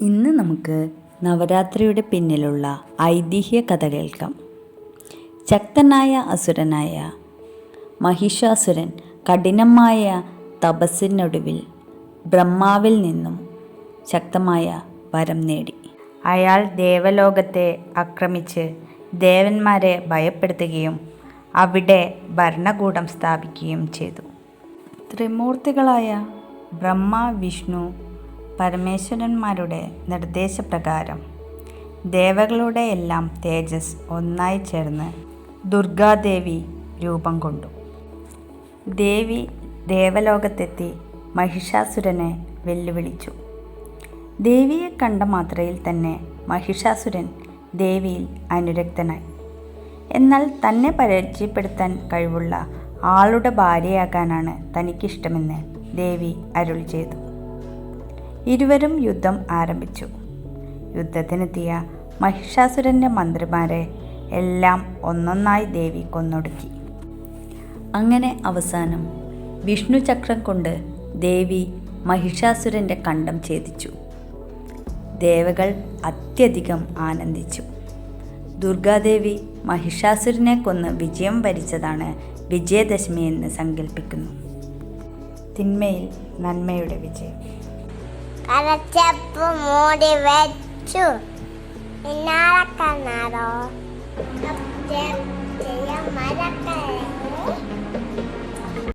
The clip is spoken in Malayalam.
ഇന്ന് നമുക്ക് നവരാത്രിയുടെ പിന്നിലുള്ള ഐതിഹ്യ കഥ കേൾക്കാം. ശക്തനായ അസുരനായ മഹിഷാസുരൻ കഠിനമായ തപസ്സിനൊടുവിൽ ബ്രഹ്മാവിൽ നിന്നും ശക്തമായ വരം നേടി. അയാൾ ദേവലോകത്തെ ആക്രമിച്ച് ദേവന്മാരെ ഭയപ്പെടുത്തുകയും അവിടെ ഭരണകൂടം സ്ഥാപിക്കുകയും ചെയ്തു. ത്രിമൂർത്തികളായ ബ്രഹ്മ വിഷ്ണു പരമേശ്വരന്മാരുടെ നിർദ്ദേശപ്രകാരം ദേവകളുടെ എല്ലാം തേജസ് ഒന്നായി ചേർന്ന് ദുർഗാദേവി രൂപം കൊണ്ടു. ദേവി ദേവലോകത്തെത്തി മഹിഷാസുരനെ വെല്ലുവിളിച്ചു. ദേവിയെ കണ്ട മാത്രയിൽ തന്നെ മഹിഷാസുരൻ ദേവിയിൽ അനുരക്തനായി. എന്നാൽ തന്നെ പരിചയപ്പെടുത്താൻ കഴിവുള്ള ആളുടെ ഭാര്യയാകാനാണ് തനിക്കിഷ്ടമെന്ന് ദേവി അരുൾ ചെയ്തു. ഇരുവരും യുദ്ധം ആരംഭിച്ചു. യുദ്ധത്തിനെത്തിയ മഹിഷാസുരന്റെ മന്ത്രിമാരെ എല്ലാം ഒന്നൊന്നായി ദേവി കൊന്നൊടുക്കി. അങ്ങനെ അവസാനം വിഷ്ണു ചക്രം കൊണ്ട് ദേവി മഹിഷാസുരന്റെ കണ്ടം ഛേദിച്ചു. ദേവകൾ അത്യധികം ആനന്ദിച്ചു. ദുർഗാദേവി മഹിഷാസുരനെ കൊന്ന് വിജയം വരിച്ചതാണ് വിജയദശമി എന്ന് സങ്കല്പിക്കുന്നു തിന്മയിൽ നന്മയുടെ വിജയം. అరచెప్పు మూడి వేచ్చు వినాలకన్నారు